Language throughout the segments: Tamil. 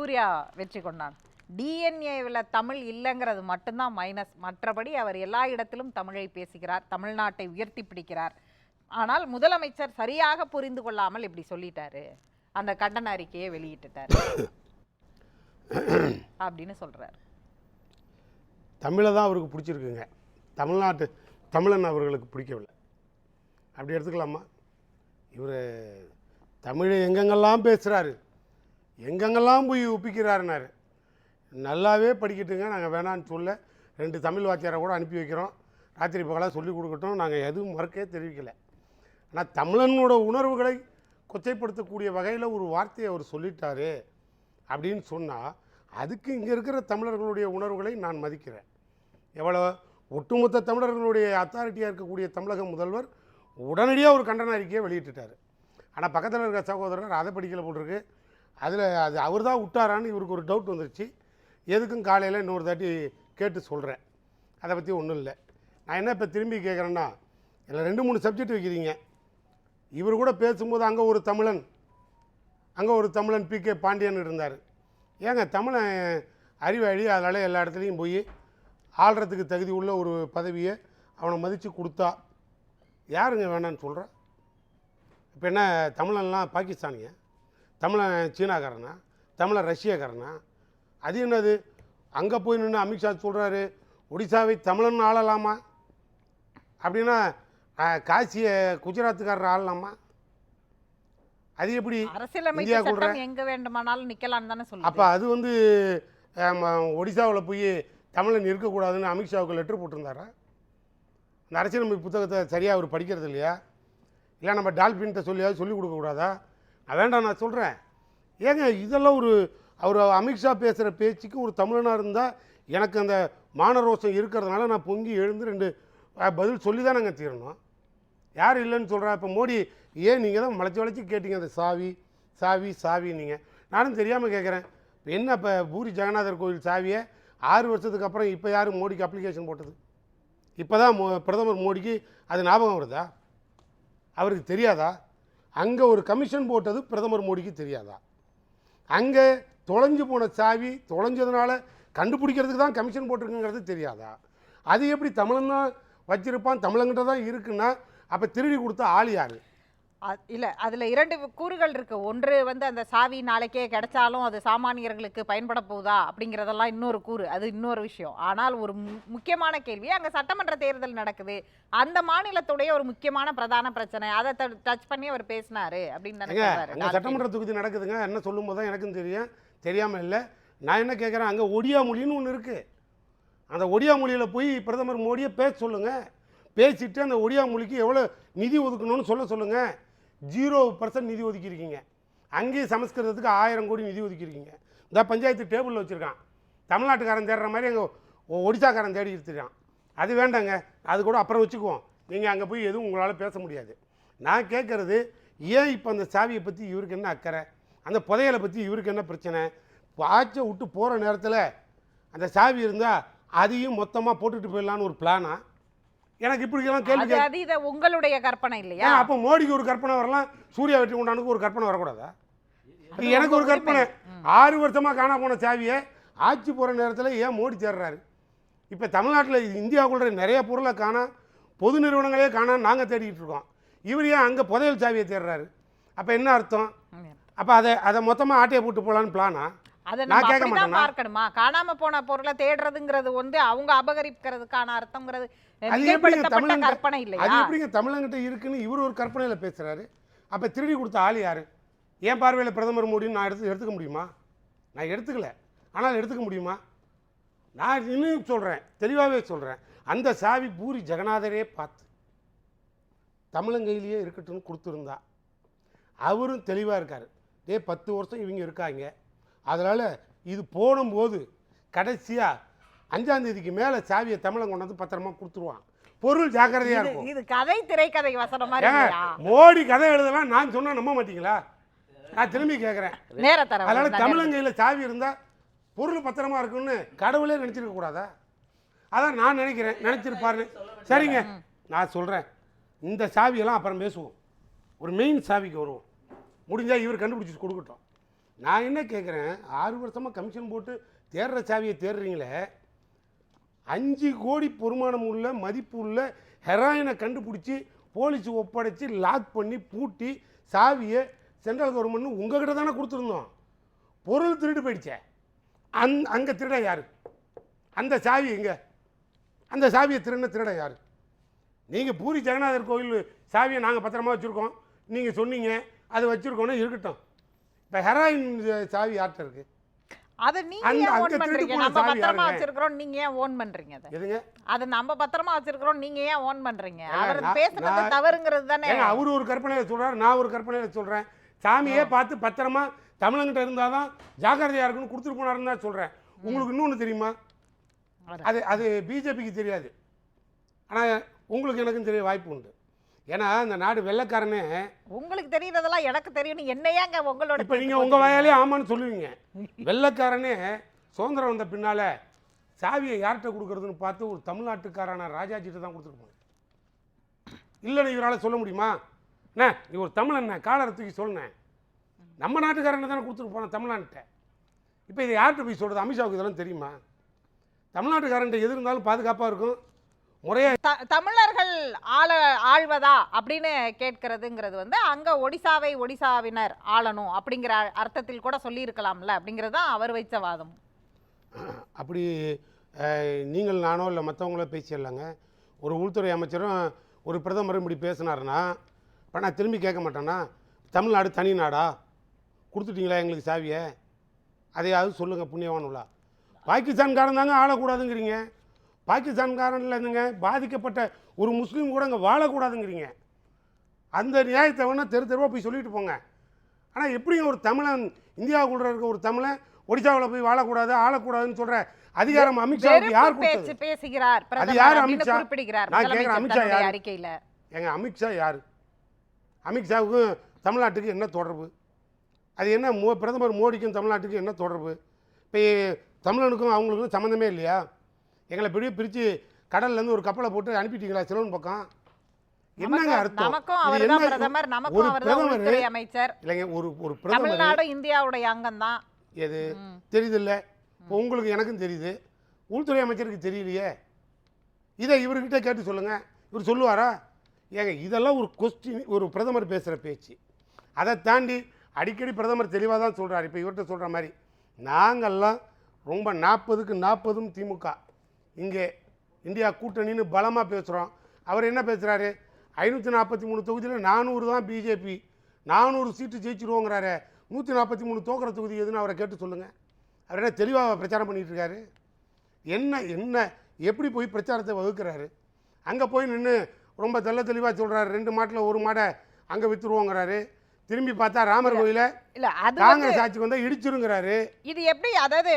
சூர்யா வெற்றி கொண்டான் டிஎன்ஏவில் தமிழ் இல்லைங்கிறது மட்டும்தான் மைனஸ் மற்றபடி அவர் எல்லா இடத்திலும் தமிழை பேசுகிறார் தமிழ்நாட்டை உயர்த்தி பிடிக்கிறார். ஆனால் முதலமைச்சர் சரியாக புரிந்து கொள்ளாமல் இப்படி சொல்லிட்டாரு. அந்த கண்டன அறிக்கையை வெளியிட்டுட்டாரு. அப்படின்னு சொல்றாரு. தமிழை தான் அவருக்கு பிடிச்சிருக்குங்க. தமிழ்நாட்டு தமிழன் அவர்களுக்கு பிடிக்கவில்லை. அப்படி எடுத்துக்கலாமா? இவர் தமிழை எங்கெங்கெல்லாம் பேசுகிறாரு எங்கெங்கெல்லாம் போய் ஒப்பிக்கிறாருனாரு நல்லாவே படிக்கட்டுங்க நாங்கள் வேணான்னு சொல்ல ரெண்டு தமிழ் வாத்தியாரை கூட அனுப்பி வைக்கிறோம். ராத்திரி பகலாக சொல்லி கொடுக்கட்டும் நாங்கள் எதுவும் மறுக்கே தெரிவிக்கலை. ஆனால் தமிழனோட உணர்வுகளை கொச்சைப்படுத்தக்கூடிய வகையில் ஒரு வார்த்தையை அவர் சொல்லிட்டாரு அப்படின்னு சொன்னால் அதுக்கு இங்கே இருக்கிற தமிழர்களுடைய உணர்வுகளை நான் மதிக்கிறேன். எவ்வளோ ஒட்டுமொத்த தமிழர்களுடைய அத்தாரிட்டியாக இருக்கக்கூடிய தமிழக முதல்வர் உடனடியாக ஒரு கண்டன அறிக்கையை வெளியிட்டுட்டார். ஆனால் பக்கத்தில் இருக்கிற சகோதரர் அதை படிக்கல போட்டிருக்கு அதில் அது அவர் தான் விட்டாரான்னு இவருக்கு ஒரு டவுட் வந்துருச்சு. எதுக்கும் காலையில் இன்னொரு தாட்டி கேட்டு சொல்கிறேன் அதை பற்றி ஒன்றும் இல்லை. நான் என்ன இப்போ திரும்பி கேட்குறேன்னா இதில் ரெண்டு மூணு சப்ஜெக்ட் வைக்கிறீங்க. இவர் கூட பேசும்போது அங்கே ஒரு தமிழன் அங்கே ஒரு தமிழன் பி கே பாண்டியன் இருந்தார். ஏங்க தமிழன் அறிவாளி அதனால் எல்லா இடத்துலையும் போய் ஆள்றதுக்கு தகுதி உள்ள ஒரு பதவியை அவனை மதித்து கொடுத்தா யாருங்க வேணான்னு சொல்கிறான் இப்போ என்ன தமிழன்லாம் பாகிஸ்தானிய? தமிழன் சீனாக்காரனா? தமிழன் ரஷ்யாக்காரனா? அது என்னது? அங்கே போய் நின்று அமித்ஷா சொல்கிறாரு ஒடிசாவை தமிழன் ஆளலாமா? அப்படின்னா காசியை குஜராத்துக்காரர் ஆளலாமா? அது எப்படி இந்தியா கூட எங்க வேண்டுமானாலும் நிக்கலாம் தானே அப்போ சொல்லுது அது வந்து ஒடிசாவில் போய் தமிழன் இருக்கக்கூடாதுன்னு அமித்ஷாவுக்கு லெட்டர் போட்டிருந்தாரா? அந்த அரசியலமைப்பு புத்தகத்தை சரியாக அவர் படிக்கிறது இல்லையா இல்லை நம்ம டால்பின்கிட்ட சொல்லியாவது சொல்லிக் கொடுக்கக்கூடாதா? அதான்டா வேண்டாம் நான் சொல்கிறேன் ஏங்க இதெல்லாம் ஒரு அவர் அமித்ஷா பேசுகிற பேச்சுக்கு ஒரு தமிழனாக இருந்தால் எனக்கு அந்த மானரோசம் இருக்கிறதுனால நான் பொங்கி எழுந்து ரெண்டு பதில் சொல்லி தான் நாங்கள் தீரணும். யார் இல்லைன்னு சொல்கிறா இப்போ மோடி ஏன் நீங்கள் தான் மலைச்சி வளைச்சி கேட்டீங்க அந்த சாவி சாவி சாவி நீங்கள் நானும் தெரியாமல் கேட்குறேன் இப்போ என்ன இப்போ பூரி ஜெகநாதர் கோயில் சாவியை ஆறு வருஷத்துக்கு அப்புறம் இப்போ யார் மோடிக்கு அப்ளிகேஷன் போட்டது? இப்போ தான் மோ பிரதமர் மோடிக்கு அது ஞாபகம் வருதா? அவருக்கு தெரியாதா? அங்கே ஒரு கமிஷன் போட்டது பிரதமர் மோடிக்கு தெரியாதா? அங்கே தொலைஞ்சு போன சாவி தொலைஞ்சதுனால கண்டுபிடிக்கிறதுக்கு தான் கமிஷன் போட்டிருக்குங்கிறது தெரியாதா? அது எப்படி தமிழன் தான் வச்சிருப்பான் தமிழங்கிட்ட தான் இருக்குன்னா அப்போ திருடி கொடுத்த ஆள் யார்? இல்ல அதுல இரண்டு கூறுகள் இருக்கு. ஒன்று வந்து அந்த சாவி நாளைக்கே கிடைச்சாலும் அது சாமானியர்களுக்கு பயன்பட போகுதா அப்படிங்கறதெல்லாம் இன்னொரு கூறு. அது இன்னொரு விஷயம். ஆனால் ஒரு முக்கியமான கேள்வி அங்க சட்டமன்ற தேர்தல் நடக்குது. அந்த மாநிலத்துடைய ஒரு முக்கியமான பிரதான பிரச்சனை. அதை டச் பண்ணி அவர் பேசினாரு அப்படின்னு டால்பின். சட்டமன்ற தொகுதி நடக்குதுங்க. என்ன சொல்லும் போது தான் எனக்கும் தெரியும். தெரியாமல் இல்லை. நான் என்ன கேட்குறேன் அங்கே ஒடியா மொழின்னு ஒன்று இருக்குது அந்த ஒடியா மொழியில் போய் பிரதமர் மோடியை பேச சொல்லுங்கள் பேசிட்டு அந்த ஒடியா மொழிக்கு எவ்வளோ நிதி ஒதுக்கணும்னு சொல்ல சொல்லுங்கள் ஜீரோ பர்சன்ட் நிதி ஒதுக்கியிருக்கீங்க. அங்கேயும் சமஸ்கிருதத்துக்கு ஆயிரம் கோடி நிதி ஒதுக்கியிருக்கீங்க. இந்த பஞ்சாயத்து டேபிளில் வச்சுருக்கான். தமிழ்நாட்டுக்காரன் தேடுற மாதிரி அங்கே ஒடிசாக்காரன் தேடி இருக்கான் அது வேண்டாங்க. அது கூட அப்புறம் வச்சுக்குவோம். நீங்கள் அங்கே போய் எதுவும் உங்களால் பேச முடியாது. நான் கேட்குறது ஏன் இப்போ அந்த சாவியை பற்றி இவருக்கு என்ன அக்கறை? அந்த புதையலை பற்றி இவருக்கு என்ன பிரச்சனை? ஆச்சை விட்டு போகிற நேரத்தில் அந்த சாவி இருந்தால் அதையும் மொத்தமாக போட்டுட்டு போயிடலான்னு ஒரு பிளானா? எனக்கு இப்படிக்கெல்லாம் கேள்வி அது இத உங்களுடைய கற்பனை இல்லையா? அப்போ மோடிக்கு ஒரு கற்பனை வரலாம் சூர்யா வெற்றி கொண்டானுக்கு ஒரு கற்பனை வரக்கூடாதா? எனக்கு ஒரு கற்பனை. ஆறு வருஷமாக காணா போன சாவியை ஆட்சி போகிற நேரத்தில் ஏன் மோடி தேடுறாரு இப்போ தமிழ்நாட்டில் இந்தியாவுக்குள்ள நிறைய பொருளை காணா பொது நிறுவனங்களே காணா நாங்கள் தேடிக்கிட்டு இருக்கோம். இவர் ஏன் அங்கே புதையல் சாவியை தேடுறாரு? அப்போ என்ன அர்த்தம். அப்போ அதை அதை மொத்தமாக ஆட்டையை போட்டு போகலான்னு பிளானா அதை நான் கேட்க மாட்டேனா? பார்க்கணுமா? காணாம போன பொருளை தேடுறதுங்கிறது வந்து அவங்க அபகரிக்கிறதுக்கான அர்த்தம்ங்கிறது அது தமிழன் கற்பனை அது இல்லையா எப்படிங்க தமிழங்கிட்ட இருக்குன்னு இவர் ஒரு கற்பனையில் பேசுகிறாரு அப்போ திருடி கொடுத்த ஆள் யார்? என் பார்வையில் பிரதமர் மோடின்னு நான் எடுத்து எடுத்துக்க முடியுமா? நான் எடுத்துக்கல. ஆனால் எடுத்துக்க முடியுமா? நான் இன்னும் சொல்கிறேன் தெளிவாகவே சொல்கிறேன் அந்த சாவி பூரி ஜெகநாதரே பார்த்து தமிழங்கையிலேயே இருக்கட்டும்னு கொடுத்துருந்தா. அவரும் தெளிவாக இருக்கார். டே பத்து வருஷம் இவங்க இருக்காங்க. அதனால் இது போடும்போது கடைசியாக அஞ்சாந்தேதிக்கு மேலே சாவியை தமிழன் கொண்டாந்து பத்திரமா கொடுத்துருவான். பொருள் ஜாக்கிரதையாக இது இருக்கும். இது கதை திரைக்கதை வசனம் மாதிரி மோடி கதை எழுதலாம் நான் சொன்னா நம்ப மாட்டீங்களா? நான் திரும்பி கேட்குறேன் நேர தர அதனால தமிழங்கையில் சாவி இருந்தால் பொருள் பத்திரமா இருக்குன்னு கடவுளே நினச்சிருக்க கூடாதா? அதான் நான் நினைக்கிறேன் நினச்சிருப்பாருன்னு. சரிங்க நான் சொல்கிறேன் இந்த சாவியெல்லாம் அப்புறம் பேசுவோம். ஒரு மெயின் சாவிக்கு வருவோம். முடிஞ்சால் இவர் கண்டுபிடிச்சி கொடுக்கட்டும். நான் என்ன கேட்குறேன் ஆறு வருஷமாக கமிஷன் போட்டு தேடுற சாவியை தேடுறீங்களே அஞ்சு கோடி பொறுமானம் உள்ள மதிப்பு உள்ள ஹெராயினை கண்டுபிடிச்சி போலீஸ் ஒப்படைச்சி லாக் பண்ணி பூட்டி சாவியை சென்ட்ரல் கவர்மெண்ட் உங்ககிட்ட தானே கொடுத்துருந்தோம். பொருள் திருடு போயிடுச்சே. அந் அங்கே திருட யார்? அந்த சாவி எங்கே? அந்த சாவியை திருடின திருட யார்? நீங்கள் பூரி ஜெகநாதர் கோயில் சாவியை நாங்கள் பத்திரமா வச்சுருக்கோம். நீங்கள் சொன்னீங்க அதை வச்சுருக்கோன்னா இருக்கட்டும். இப்போ ஹெராயின் சாவி யார்கிட்ட இருக்குது அத நீங்க ஏன் ஓன் பண்றீங்க? நம்ம பத்திரமா? வச்சிருக்கிறோம் நீங்க ஏன் ஓன் பண்றீங்க அதை? எதுங்க? அது நம்ம பத்திரமா வச்சிருக்கிறோம் நீங்க ஏன் ஓன் பண்றீங்க? அவர் பேசுனது தவறுங்கிறது தானே? அவர் ஒரு கற்பனையில் சொல்றாரு நான் ஒரு கற்பனையில் சொல்கிறேன் சாமியே பார்த்து பத்திரமா தமிழங்கிட்ட இருந்தால் தான் ஜாக்கிரதையாக இருக்குன்னு கொடுத்துட்டு போனாருன்னு தான் சொல்கிறேன் உங்களுக்கு இன்னொன்று தெரியுமா. அது அது பிஜேபிக்கு தெரியாது. ஆனால் உங்களுக்கு எனக்கும் தெரிய வாய்ப்பு உண்டு. ஏன்னா இந்த நாடு வெள்ளைக்காரனே. உங்களுக்கு தெரியறதெல்லாம் எனக்கு தெரியும். என்ன ஏங்க உங்களோட இப்போ நீங்கள் உங்கள் வாயாலே ஆமான்னு சொல்லுவீங்க. வெள்ளைக்காரனே சுதந்திரம் வந்த பின்னால் சாவியை யார்கிட்ட கொடுக்குறதுன்னு பார்த்து ஒரு தமிழ்நாட்டுக்காரான ராஜாஜிட்ட தான் கொடுத்துருப்போம் இல்லைன்னு இவரால் சொல்ல முடியுமா? அண்ணே நீ ஒரு தமிழண்ணே காலரை தூக்கி சொல்லுனேன் நம்ம நாட்டுக்காரனை தானே கொடுத்துட்டு போனோம் தமிழ்நாட்டை இப்போ இதை யார்கிட்ட போய் சொல்கிறது அமித்ஷாவுக்கு இதெல்லாம் தெரியுமா? தமிழ்நாட்டுக்காரன்ட்ட எது இருந்தாலும் பாதுகாப்பாக இருக்கும். முறையாக தமிழர்கள் ஆள ஆள்வதா அப்படின்னு கேட்கறதுங்கிறது வந்து அங்க ஒடிசாவை ஒடிசாவினர் ஆளணும் அப்படிங்கிற அர்த்தத்தில் கூட சொல்லியிருக்கலாம்ல அப்படிங்கிறது தான் அவர் வைத்த வாதம். அப்படி நீங்கள் நானோ இல்லை மற்றவங்களோ பேசிடலாங்க ஒரு உள்துறை அமைச்சரும் ஒரு பிரதமரும் இப்படி பேசினாருன்னா இப்போ நான் திரும்பி கேட்க மாட்டேன்னா தமிழ்நாடு தனி நாடா? கொடுத்துட்டீங்களா எங்களுக்கு சாவியை? அதையாவது சொல்லுங்கள் புண்ணியவானுலா பாகிஸ்தான்காரன் தாங்க ஆளக்கூடாதுங்கிறீங்க. பாகிஸ்தான்காரன் இல்லைங்க பாதிக்கப்பட்ட ஒரு முஸ்லீம் கூட இங்கே வாழக்கூடாதுங்கிறீங்க. அந்த நியாயத்தை வேணால் தெரு தெருவாக போய் சொல்லிட்டு போங்க. ஆனால் எப்படிங்க ஒரு தமிழன் இந்தியாவுக்குள்ள இருக்க ஒரு தமிழன் ஒடிசாவில் போய் வாழக்கூடாது ஆளக்கூடாதுன்னு சொல்கிற அதிகாரம் அமித்ஷாவுக்கு யார் பேசுகிறார் அது யார் அமித்ஷா? நான் கேட்கிறேன், அமித்ஷா யார்? அறிக்கையில. எங்க அமித்ஷா யார்? அமித்ஷாவுக்கும் தமிழ்நாட்டுக்கு என்ன தொடர்பு? அது என்ன மோ பிரதமர் மோடிக்கும் தமிழ்நாட்டுக்கும் என்ன தொடர்பு? இப்போ தமிழனுக்கும் அவங்களுக்கும் சம்மந்தமே இல்லையா? எங்களை பெரிய பிரித்து கடல்லேருந்து ஒரு கப்பலை போட்டு அனுப்பிட்டீங்களா சிலோன் பக்கம்? என்னங்க அர்த்தம்? நமக்கும் பிரதமர் நமக்கும் உள்துறை அமைச்சர். இல்லைங்க ஒரு ஒரு பிரதமர்? இந்தியாவுடைய அங்கம் தான் எது தெரியுதில்ல? இப்போ உங்களுக்கு எனக்கும் தெரியுது. உள்துறை அமைச்சருக்கு தெரியலையே. இதை இவர்கிட்ட கேட்டு சொல்லுங்க. இவர் சொல்லுவாரா? ஏங்க இதெல்லாம் ஒரு கொஸ்டின் ஒரு பிரதமர் பேசுகிற பேச்சு. அதை தாண்டி அடிக்கடி பிரதமர் தெளிவாக தான் சொல்கிறார் இப்போ இவர்கிட்ட சொல்கிற மாதிரி நாங்கள்லாம் ரொம்ப நாற்பதுக்கு நாற்பதும் திமுக. இங்கே இந்தியா கூட்டணின்னு பலமாக பேசுகிறோம் அவர் என்ன பேசுகிறாரு ஐநூற்றி நாற்பத்தி மூணு தொகுதியில் நானூறு தான் பிஜேபி நானூறு சீட்டு ஜெயிச்சிருவோங்கிறாரு. நூற்றி நாற்பத்தி மூணு தோக்கிற தொகுதி எதுன்னு அவரை கேட்டு சொல்லுங்கள் அவர் என்ன தெளிவாக பிரச்சாரம் பண்ணிட்டு இருக்காரு? என்ன என்ன எப்படி போய் பிரச்சாரத்தை வகுக்கிறாரு? அங்கே போய் நின்று ரொம்ப தெள்ள தெளிவாக சொல்கிறாரு ரெண்டு மாட்டில் ஒரு மாடை அங்கே விற்றுருவோங்கிறாரு திரும்பி பார்த்தா ராமர் கோயிலை வந்து காங்கிரஸ் ஆட்சிக்கு வந்தால் இடிச்சிருங்கிறாரு. இது எப்படி அதாவது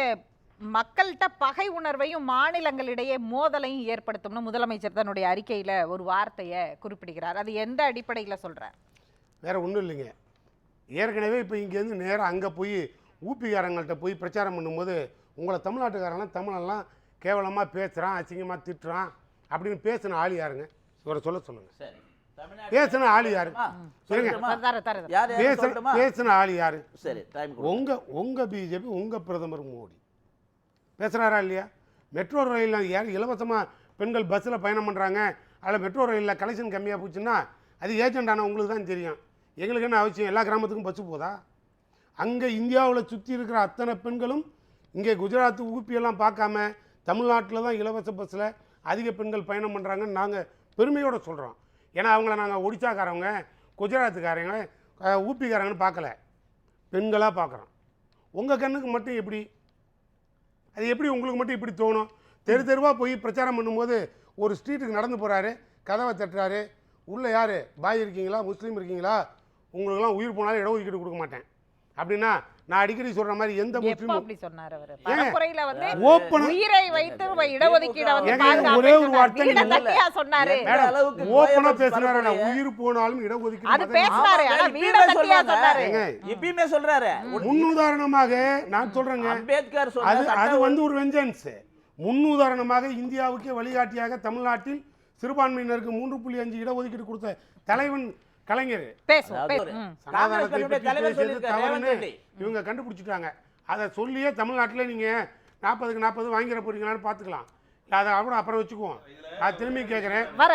மக்கள்கிட்ட பகை உணர்வையும் மாநிலங்களிடையே மோதலையும் ஏற்படுத்தும்னு முதலமைச்சர் தன்னுடைய அறிக்கையில ஒரு வார்த்தையை குறிப்பிடுகிறார். அது எந்த அடிப்படையில சொல்றார் வேற ஒன்றும் இல்லைங்க. ஏற்கனவே இப்போ இங்கேருந்து நேராக அங்கே போய் ஊப்பிக்காரங்கள்ட்ட போய் பிரச்சாரம் பண்ணும்போது உங்களை தமிழ்நாட்டுக்காரங்களாம் தமிழெல்லாம் கேவலமாக பேசுகிறான் அசிங்கமாக திட்டுறான் அப்படின்னு பேசின ஆள் யாருங்க? இவரை சொல்ல சொல்லுங்கள் பேசின ஆள் யாரு? ஆ, சொல்லட்டுமா? தர தர தர. யார் யார் பேச சொல்லட்டுமா? பேசின ஆள் யாரு? சரி டைம் உங்க உங்க பிஜேபி உங்க பிரதமர் மோடி. பேசுகிறாரா இல்லையா? மெட்ரோ ரயிலில் யார் இலவசமாக பெண்கள் பஸ்ஸில் பயணம் பண்ணுறாங்க அதில் மெட்ரோ ரயிலில் கலெக்ஷன் கம்மியாக போச்சுன்னா அது ஏஜெண்டான உங்களுக்கு தான் தெரியும். எங்களுக்கு என்ன அவசியம்? எல்லா கிராமத்துக்கும் பஸ்ஸு போதா? அங்கே இந்தியாவில் சுற்றி இருக்கிற அத்தனை பெண்களும் இங்கே குஜராத் ஊப்பியெல்லாம் பார்க்காம தமிழ்நாட்டில் தான் இலவச பஸ்ஸில் அதிக பெண்கள் பயணம் பண்ணுறாங்கன்னு நாங்கள் பெருமையோடு சொல்கிறோம் ஏன்னா அவங்கள நாங்கள் ஒடிசாக்காரவங்க குஜராத்துக்காரங்க ஊப்பிக்காரங்கன்னு பார்க்கல. பெண்களாக பார்க்குறோம். உங்கள் கண்ணுக்கு மட்டும் எப்படி? அது எப்படி உங்களுக்கு மட்டும் இப்படி தோணும்? தெரு தெருவாக போய் பிரச்சாரம் பண்ணும்போது ஒரு ஸ்ட்ரீட்டுக்கு நடந்து போகிறாரு கதவை தட்டுறாரு உள்ளே யார்? பாய் இருக்கீங்களா? முஸ்லீம் இருக்கீங்களா? உங்களுக்கெல்லாம் உயிர் போனாலும் இடஒதுக்கீடு கொடுக்க மாட்டேன். அப்படின்னா நான் அடிக்கடி சொல்கிற மாதிரி எந்த எப்ப முஸ்லீமும் அப்படி சொன்னார் அவரு? பரப்புரையில வந்து உயிரை வைத்து இடஒதுக்கீட வந்து ஒரே ஒரு சொன்னார். வார்த்தை சொன்னாரு. அளவுக்கு பேசுகிறாரு பரப்புறீங்க? உயிர் போனாலும் இடஒதுக்கீடு அது பேசினாரு ஆனா வீட தட்டியா சொல்றாங்க. சொன்னாரு. இப்பயுமே சொல்றாரு. முன்னுதாரணமாக நான் சொல்கிறேங்க அம்பேத்கர் அது சொன்ன அது வந்து ஒரு வெஞ்சன்ஸ். முன்னுதாரணமாக இந்தியாவுக்கே வழிகாட்டியாக தமிழ்நாட்டில் சிறுபான்மையினருக்கு மூன்று புள்ளி அஞ்சு இடஒதுக்கீடு கொடுத்த தலைவன் கலைஞர். இவங்க கண்டுபிடிச்சிட்டாங்க. அதை சொல்லியே தமிழ்நாட்டில் நீங்கள் நாற்பதுக்கு நாற்பது வாங்கிட போறீங்களான்னு பார்த்துக்கலாம். அதை அப்புறம் அப்புறம் வச்சுக்குவோம். நான் திரும்பி கேட்குறேன் வர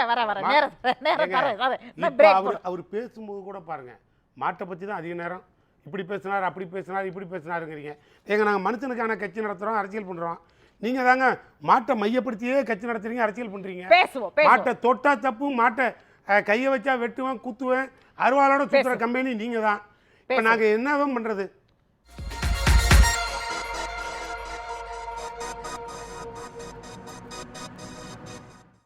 அவர் அவர் பேசும்போது கூட பாருங்க. மாட்டை பற்றி தான் அதிக நேரம். இப்படி பேசினார் அப்படி பேசினார் இப்படி பேசினாருங்கிறீங்க. ஏங்க நாங்கள் மனுஷனுக்கான கட்சி நடத்துகிறோம் அரசியல் பண்ணுறோம் நீங்கள் தாங்க மாட்டை மையப்படுத்தியே கட்சி நடத்துறீங்க அரசியல் பண்ணுறீங்க மாட்டை தொட்டா தப்பு மாட்டை கையை வச்சா வெட்டுவேன் குத்துவேன். அருவாளோட சுற்றுற கம்பெனி நீங்கள் தான் இப்போ நாங்கள் என்னதான் பண்ணுறது